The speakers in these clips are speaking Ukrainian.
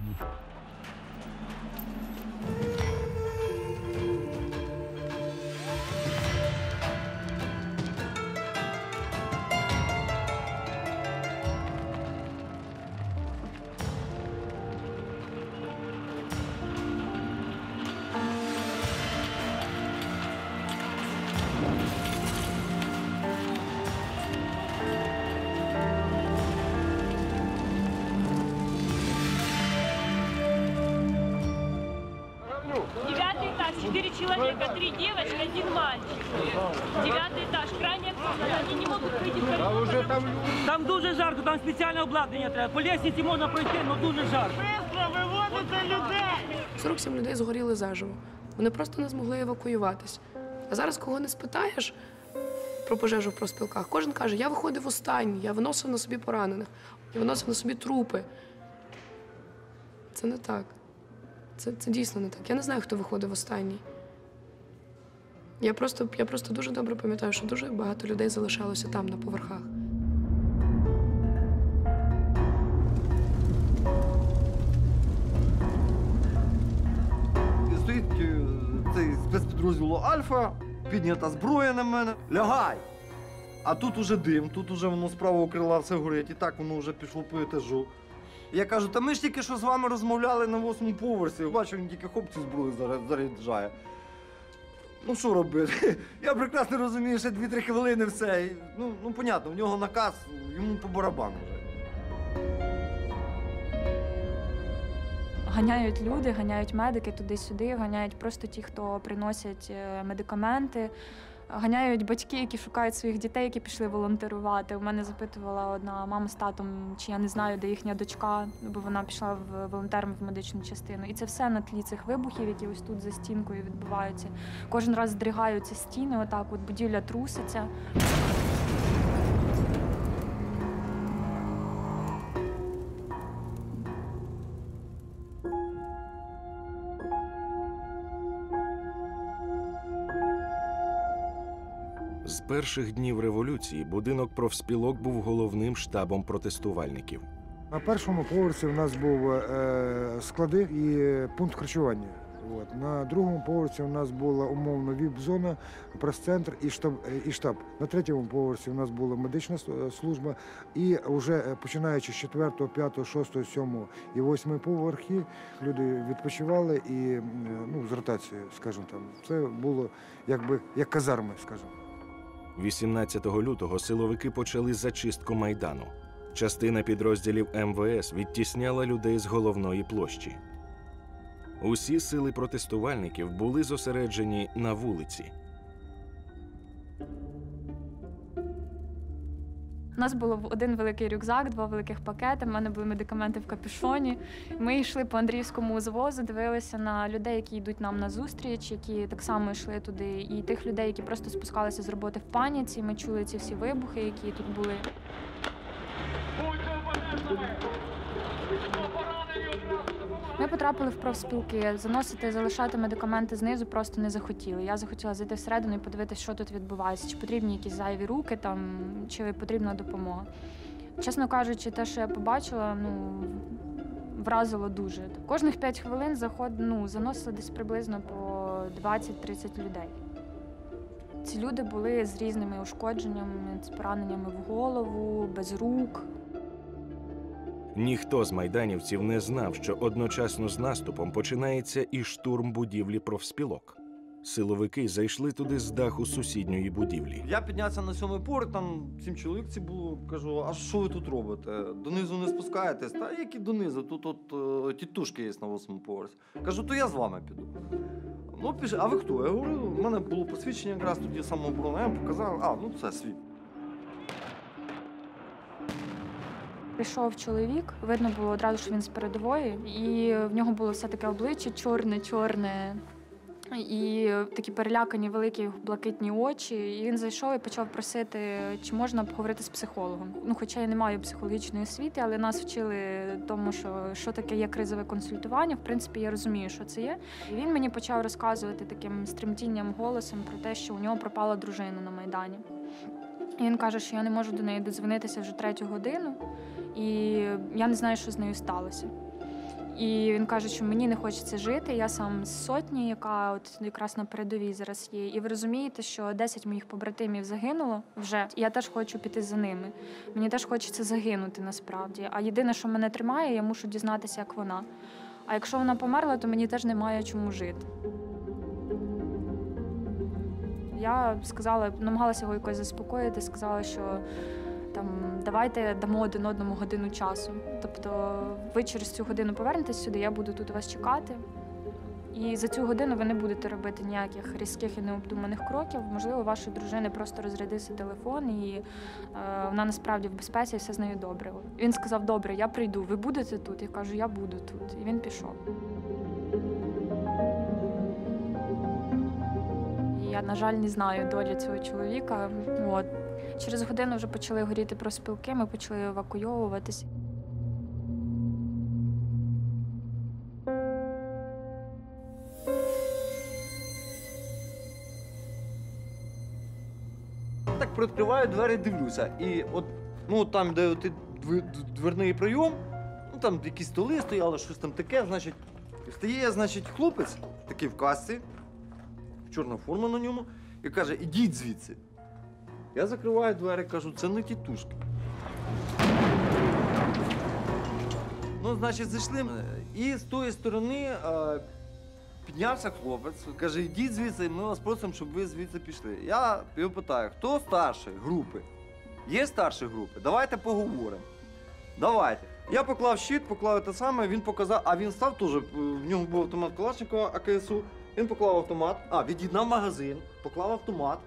うん Девятый этаж, крайняя комната, они не могут выйти в коридор. Там дуже жарко, там спеціальне обладнання треба. По лестниці можна пройти, але дуже жарко. 47 людей згоріли заживо. Вони просто не змогли евакуюватись. А зараз, кого не спитаєш про пожежу в профспілках, кожен каже, я виходив останній, я виносив на собі поранених, я виносив на собі трупи. Це не так. Це, це дійсно не так. Я не знаю, хто виходив останній. Я просто, я просто дуже добре пам'ятаю, що дуже багато людей залишалося там, на поверхах. Стоїть е, цей спецпідрозділу Альфа, піднята зброя на мене. Лягай! А тут уже дим, тут уже воно з правого крила все горить, і так воно вже пішло по етажу. Я кажу, та ми ж тільки що з вами розмовляли на восьмому поверсі. Бачу, він тільки хоп цю зброю заря- заряджає. Ну що робити? Я прекрасно розумію, ще 2-3 хвилини все. Ну, ну понятно, в нього наказ, йому по барабану вже. Ганяють люди, ганяють медики туди-сюди, ганяють просто ті, хто приносять е, медикаменти. Ганяють батьки, які шукають своїх дітей, які пішли волонтерувати. У мене запитувала одна мама з татом, чи я не знаю, де їхня дочка, бо вона пішла в волонтером в медичну частину. І це все на тлі цих вибухів, які ось тут за стінкою відбуваються. Кожен раз здригаються стіни, отак, от будівля труситься. Перших днів революції будинок профспілок був головним штабом протестувальників. На першому поверсі у нас був е, склади і пункт харчування. От. На другому поверсі у нас була умовно віп-зона, прес-центр і штаб, і штаб. На третьому поверсі у нас була медична служба. І вже е, починаючи з 4, 5, 6, 7 і 8 поверхи, люди відпочивали і ну, з ротацією, скажімо там. Це було якби як казарми, скажімо. 18 лютого силовики почали зачистку майдану. Частина підрозділів МВС відтісняла людей з головної площі. Усі сили протестувальників були зосереджені на вулиці. У нас було один великий рюкзак, два великих пакети. У мене були медикаменти в капюшоні. Ми йшли по Андріївському звозу, дивилися на людей, які йдуть нам на зустріч, які так само йшли туди, і тих людей, які просто спускалися з роботи в паніці. Ми чули ці всі вибухи, які тут були. Потрапили в профспілки. Заносити, залишати медикаменти знизу просто не захотіли. Я захотіла зайти всередину і подивитися, що тут відбувається, чи потрібні якісь зайві руки, там, чи потрібна допомога. Чесно кажучи, те, що я побачила, ну вразило дуже. Кожних 5 хвилин заход, ну, заносили десь приблизно по 20-30 людей. Ці люди були з різними ушкодженнями, з пораненнями в голову, без рук. Ніхто з майданівців не знав, що одночасно з наступом починається і штурм будівлі профспілок. Силовики зайшли туди з даху сусідньої будівлі. Я піднявся на сьомий поверх, там сім чоловік ці було. Кажу, а що ви тут робите? Донизу не спускаєтесь? Та які донизу? Тут от е, тітушки є на восьмому поверсі. Кажу, то я з вами піду. Ну, пішли, а ви хто? Я говорю, у мене було посвідчення якраз тоді самооборона. Я показав, а, ну це свій. Прийшов чоловік, видно було одразу, що він з передової, і в нього було все таке обличчя чорне, чорне. І такі перелякані великі блакитні очі. І він зайшов і почав просити, чи можна поговорити з психологом. Ну, хоча я не маю психологічної освіти, але нас вчили тому, що, що таке є кризове консультування. В принципі, я розумію, що це є. І він мені почав розказувати таким стремтінням голосом про те, що у нього пропала дружина на майдані. І він каже, що я не можу до неї додзвонитися вже третю годину, і я не знаю, що з нею сталося. І він каже, що мені не хочеться жити. Я сам з сотні, яка от якраз на передовій зараз є. І ви розумієте, що 10 моїх побратимів загинуло вже. І я теж хочу піти за ними. Мені теж хочеться загинути насправді. А єдине, що мене тримає, я мушу дізнатися, як вона. А якщо вона померла, то мені теж немає чому жити. Я сказала, намагалася його якось заспокоїти, сказала, що там давайте дамо один одному годину часу. Тобто, ви через цю годину повернетесь сюди, я буду тут вас чекати. І за цю годину ви не будете робити ніяких різких і необдуманих кроків. Можливо, вашої дружини просто розрядився телефон, і е, вона насправді в безпеці, і все з нею добре. Він сказав: Добре, я прийду. Ви будете тут? Я кажу, я буду тут. І він пішов. Я, на жаль, не знаю долі цього чоловіка. От. Через годину вже почали горіти проспілки, ми почали евакуйовуватись. Так привідкриваю двері, дивлюся. І от, ну там, де дв- дверний прийом, ну там якісь столи стояли, щось там таке, значить, встає, значить, хлопець, такий в касці, чорна форма на ньому, і каже, ідіть звідси. Я закриваю двері, кажу, це не тітушки. Ну, значить, зайшли. І з тої сторони е, піднявся хлопець, каже, ідіть звідси, ми вас просимо, щоб ви звідси пішли. Я його питаю, хто старший групи? Є старші групи? Давайте поговоримо. Давайте. Я поклав щит, поклав те саме, він показав, а він став теж, е, в нього був автомат Калашникова АКСУ, він поклав автомат, а, від'єднав магазин, поклав автомат.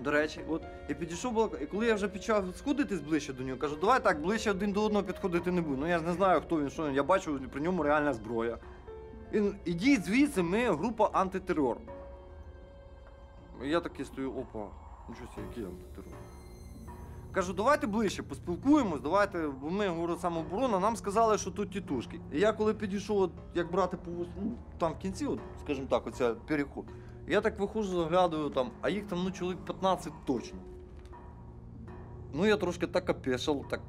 До речі, от і підійшов було, і коли я вже почав сходитись ближче до нього, кажу, давай так, ближче один до одного підходити не буду. Ну я ж не знаю, хто він, що він. Я бачу при ньому реальна зброя. Він, ідіть звідси, ми група антитерор. Я такий стою, опа, нічого собі, який антитерор. Кажу, давайте ближче поспілкуємось, давайте, бо ми говорю самооборона, нам сказали, що тут тітушки. І я коли підійшов, от, як брати по ну, там в кінці, от, скажімо так, оця переход. Я так виходжу, заглядаю там, а їх там ну чоловік 15 точно. Ну я трошки так опешив, так.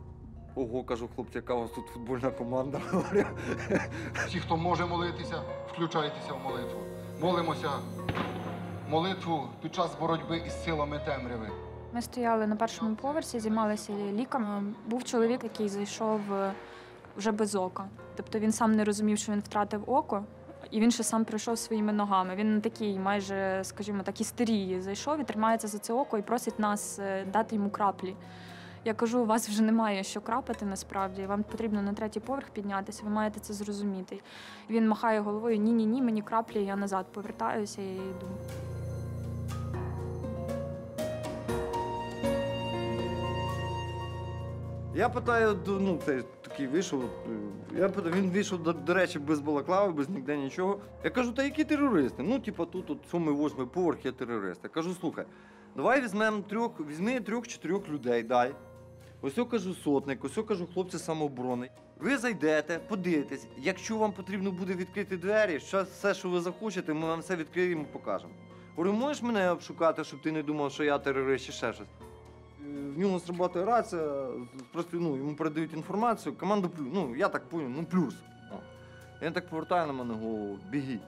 Ого, кажу, хлопці, яка у вас тут футбольна команда. Говорю. Всі, хто може молитися, включайтеся в молитву. Молимося молитву під час боротьби із силами темряви. Ми стояли на першому поверсі, займалися ліками. Був чоловік, який зайшов е, вже без ока. Тобто він сам не розумів, що він втратив око, і він ще сам прийшов своїми ногами. Він на такий, майже, скажімо так, істерії зайшов і тримається за це око і просить нас е, дати йому краплі. Я кажу, у вас вже немає що крапати насправді. Вам потрібно на третій поверх піднятися, ви маєте це зрозуміти. Він махає головою: ні, ні, ні, мені краплі, я назад повертаюся і йду. Я питаю, ну, цей такий вийшов. Я питаю, він вийшов, до, до речі, без балаклави, без ніде нічого. Я кажу, та які терористи? Ну, типа, тут от сьомий, восьмий поверх є терористи. Я кажу, слухай, давай візьмемо трьох, візьми трьох-чотирьох людей, дай. Ось я кажу сотник, ось я кажу хлопці самооборони. Ви зайдете, подивитесь. Якщо вам потрібно буде відкрити двері, що, все, що ви захочете, ми вам все відкриємо покажемо. Говорю, можеш мене обшукати, щоб ти не думав, що я терорист чи ще щось? В нього срабатує рація, просто ну, йому передають інформацію, команда плюс. Ну, я так поняв, ну плюс. О. Він так повертає на мене голову, біги.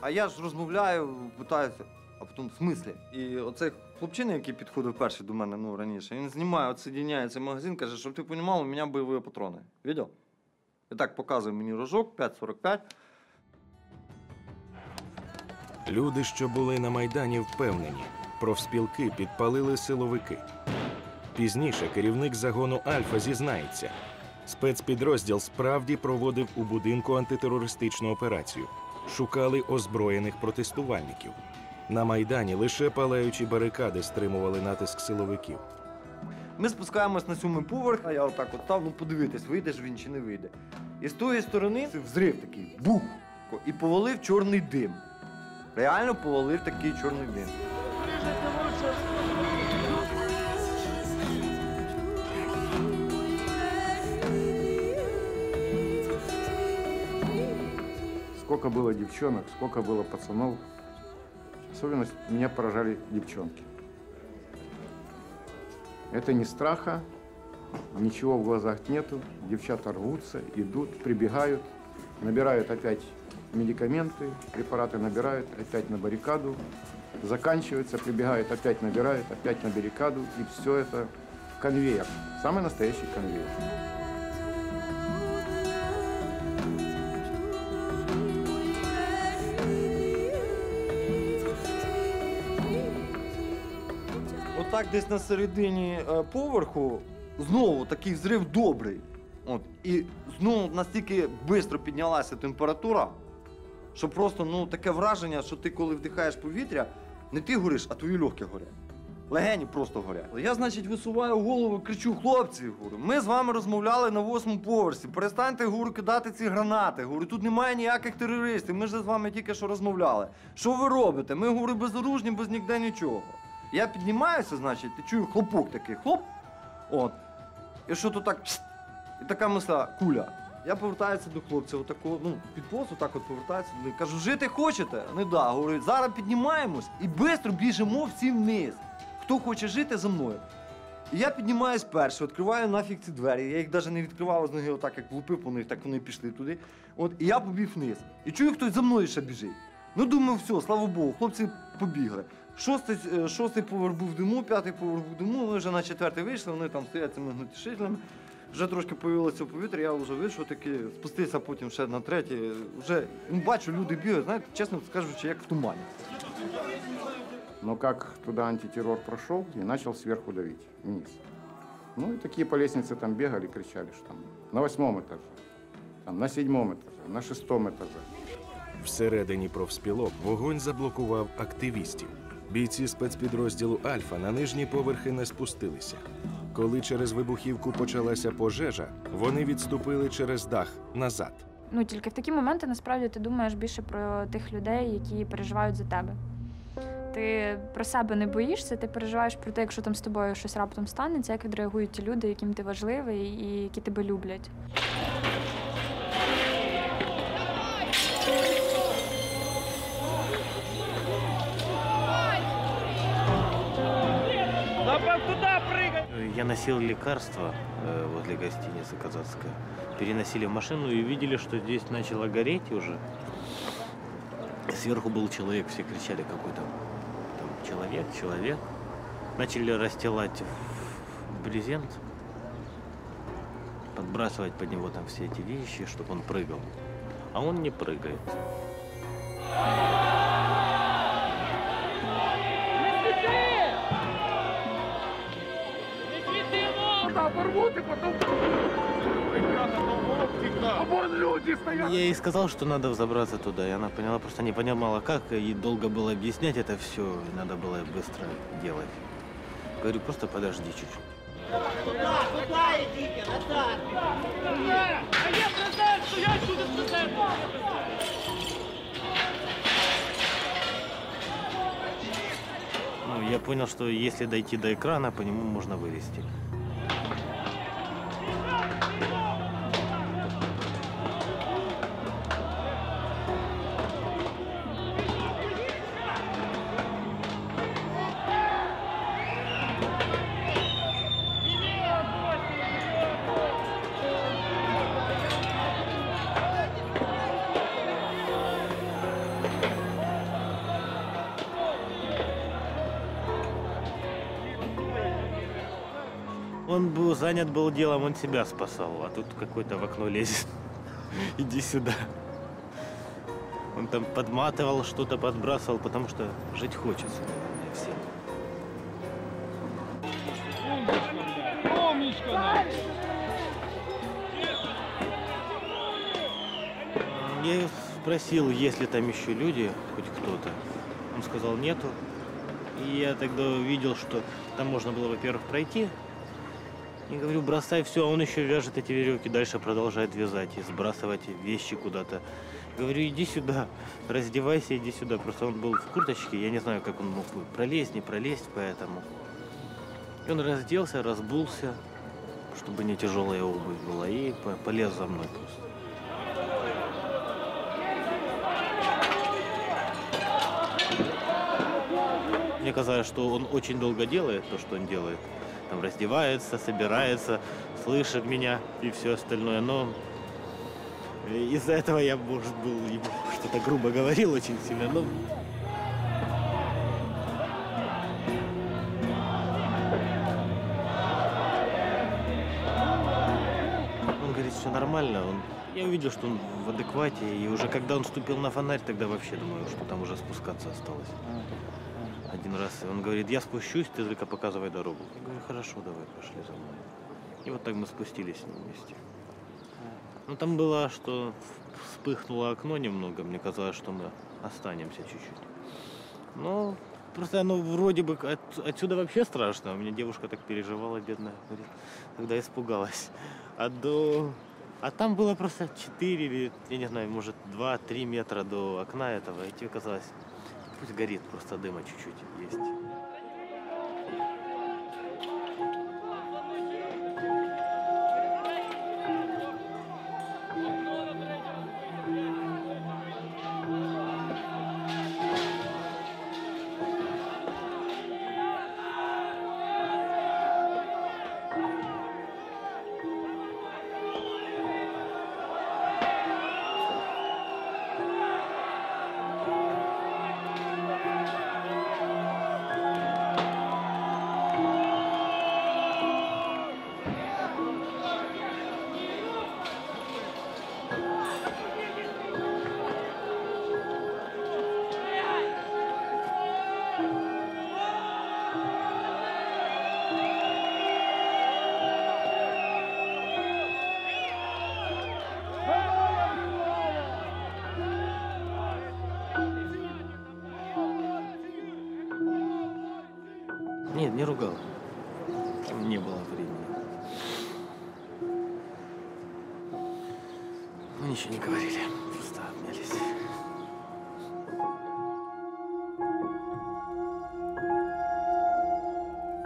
А я ж розмовляю, питаюся, а потім в смислі. І оцей хлопчина, який підходив перший до мене ну, раніше, він знімає, отсоединяє цей магазин, каже, щоб ти розумів, у мене бойові патрони. Видел? І так показує мені рожок 5,45. Люди, що були на майдані, впевнені, профспілки підпалили силовики. Пізніше керівник загону Альфа зізнається, спецпідрозділ справді проводив у будинку антитерористичну операцію. Шукали озброєних протестувальників. На майдані лише палаючі барикади стримували натиск силовиків. Ми спускаємось на сьомий поверх, а я отак от став, ну подивитись, вийде ж він чи не вийде. І з тої сторони взрив такий, бух! І повалив чорний дим. Реально повалив такий чорний дим. Сколько было девчонок, сколько было пацанов. Особенно меня поражали девчонки. Это не страха, ничего в глазах нету, девчата рвутся, идут, прибегают, набирают опять медикаменты, препараты набирают, опять на баррикаду, заканчивается, прибегают, опять набирают, опять на баррикаду, и все это конвейер, самый настоящий конвейер. Отак десь на середині е, поверху знову такий взрив добрий. От, і знову настільки швидко піднялася температура, що просто ну, таке враження, що ти коли вдихаєш повітря, не ти гориш, а твої легкі горять. Легені просто горять. Я, значить, висуваю голову, кричу, хлопці, говорю, ми з вами розмовляли на восьмому поверсі. Перестаньте говорю, кидати ці гранати. Говорю, тут немає ніяких терористів. Ми ж з вами тільки що розмовляли. Що ви робите? Ми говорю, безоружні, без ніде нічого. Я піднімаюся, значить, і чую хлопок такий, хлоп. От. І що то так. пст, І така мисля, куля. Я повертаюся до хлопця, отакого, ну, під пост, отак от повертаюся. Кажу, жити хочете? Не да. Говорю, зараз піднімаємось і швидко біжимо всі вниз. Хто хоче жити за мною. І я піднімаюсь перший, відкриваю нафіг ці двері. Я їх навіть не відкривав з ноги, отак як влупив по них, так вони пішли туди. От, і я побіг вниз. І чую, хтось за мною ще біжить. Ну, думаю, все, слава Богу, хлопці побігли. Шостий, е, шостий поверх був диму, п'ятий поверх був диму, ми вже на четвертий вийшли, вони там стоять цими гнутішителями. Вже трошки появилося повітря, я вже вийшов таки, спустився потім ще на третій. Вже ну, бачу, люди бігають, знаєте, чесно скажучи, як в тумані. Но как туда антитеррор прошел и начал сверху давить, вниз. Ну и такие по лестнице там бегали, кричали, что там на восьмом этаже, там, на седьмом этаже, на шестом этаже. Всередині профспілок вогонь заблокував активістів. Бійці спецпідрозділу Альфа на нижні поверхи не спустилися. Коли через вибухівку почалася пожежа, вони відступили через дах назад. Ну тільки в такі моменти насправді ти думаєш більше про тих людей, які переживають за тебе. Ти про себе не боїшся, ти переживаєш про те, якщо там з тобою щось раптом станеться, як відреагують ті люди, яким ти важливий і які тебе люблять. Я носил лекарства э, возле гостиницы казацкая. Переносили в машину и увидели, что здесь начало гореть уже. Сверху был человек, все кричали какой-то человек, человек. Начали расстилать брезент, подбрасывать под него там все эти вещи, чтобы он прыгал. А он не прыгает. Я ей сказал, что надо забраться туда, и она поняла, просто не понимала, как, и долго было объяснять это все, и надо было быстро делать. Говорю, просто подожди чуть-чуть. Ну, я понял, что если дойти до экрана, по нему можно вылезти. Он был занят был делом, он себя спасал, а тут какой-то в окно лезет. Иди сюда. Он там подматывал, что-то подбрасывал, потому что жить хочется, всем. Я его спросил, есть ли там еще люди, хоть кто-то. Он сказал, нету. И я тогда увидел, что там можно было, во-первых, пройти. И говорю, бросай все, а он еще вяжет эти веревки, дальше продолжает вязать и сбрасывать вещи куда-то. Говорю, иди сюда, раздевайся, иди сюда. Просто он был в курточке, я не знаю, как он мог пролезть, не пролезть, поэтому. И он разделся, разбулся, чтобы не тяжелая обувь была, и по- полез за мной просто. Мне казалось, что он очень долго делает то, что он делает. там раздевается, собирается, слышит меня и все остальное. Но из-за этого я, может, был ему что-то грубо говорил очень сильно. Но Он говорит, все нормально. Он... Я увидел, что он в адеквате. И уже когда он ступил на фонарь, тогда вообще думаю, что там уже спускаться осталось. Один раз он говорит, я спущусь, ты только показывай дорогу. Я говорю, хорошо, давай, пошли за мной. И вот так мы спустились с ним вместе. Ну там было, что вспыхнуло окно немного. Мне казалось, что мы останемся чуть-чуть. Но просто оно вроде бы от- отсюда вообще страшно. У меня девушка так переживала, бедная. Говорит, тогда испугалась. А до... А там было просто 4 или, я не знаю, может 2-3 метра до окна этого. И тебе казалось, пусть горит, просто дыма чуть-чуть есть.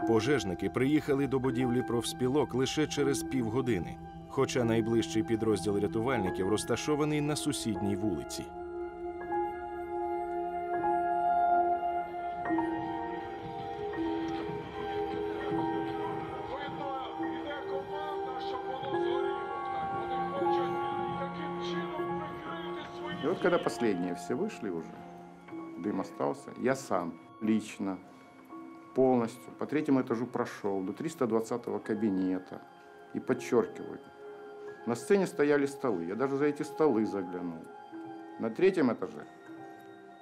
Пожежники приїхали до будівлі профспілок лише через півгодини, хоча найближчий підрозділ рятувальників розташований на сусідній вулиці. И вот когда последние все вышли уже, дым остался, я сам лично полностью по третьему этажу прошел до 320 кабинета. И подчеркиваю, на сцене стояли столы. Я даже за эти столы заглянул. На третьем этаже,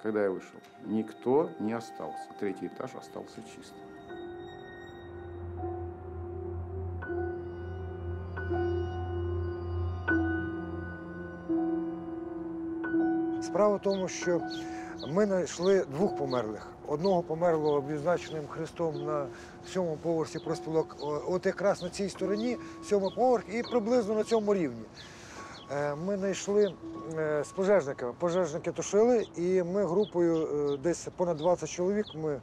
когда я вышел, никто не остался. Третий этаж остался чистым. Справа в тому, що ми знайшли двох померлих. Одного померлого обізначеним хрестом на сьомому поверсі проспілок, от якраз на цій стороні, сьомий поверх, і приблизно на цьому рівні. Е, Ми знайшли е, з пожежниками. Пожежники тушили, і ми групою е, десь понад 20 чоловік. Ми,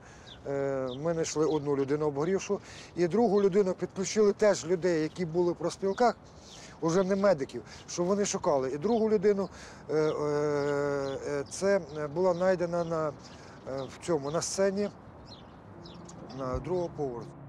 е, ми знайшли одну людину обгорівшу, і другу людину підключили теж людей, які були в проспілках уже не медиків, що вони шукали. І другу людину е, е, е, це була знайдена на, е, в цьому, на сцені на другого поверху.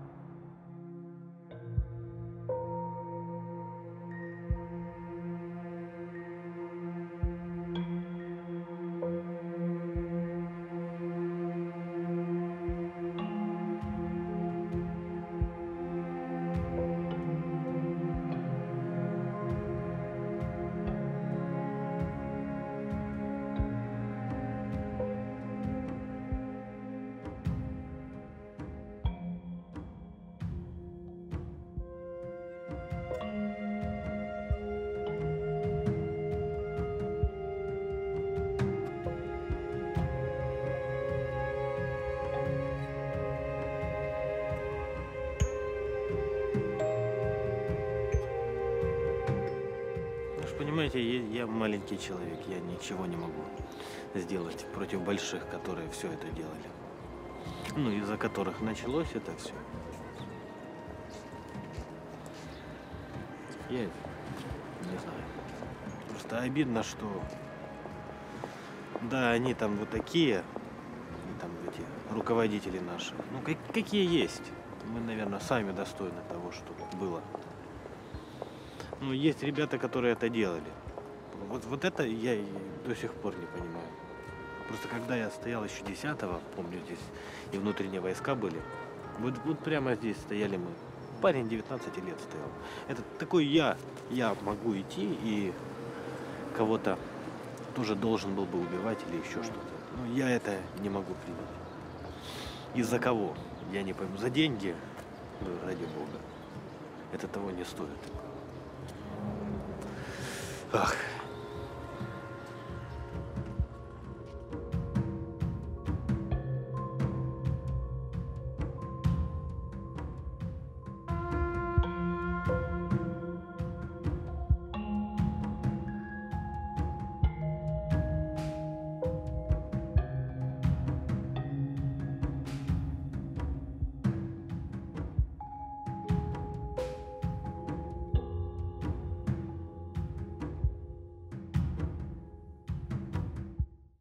Понимаете, я, маленький человек, я ничего не могу сделать против больших, которые все это делали. Ну, из-за которых началось это все. Я не знаю. Просто обидно, что да, они там вот такие, и там эти руководители наши. Ну, как- какие есть. мы, наверное, сами достойны того, что было. Ну, есть ребята, которые это делали. Вот, вот это я до сих пор не понимаю. Просто когда я стоял еще 10-го, помню, здесь и внутренние войска были, вот, вот прямо здесь стояли мы. Парень 19 лет стоял. Это такой я, я могу идти и кого-то тоже должен был бы убивать или еще что-то. Но я это не могу принять. Из-за кого? Я не пойму. За деньги? Ну, ради бога. Это того не стоит. Ах.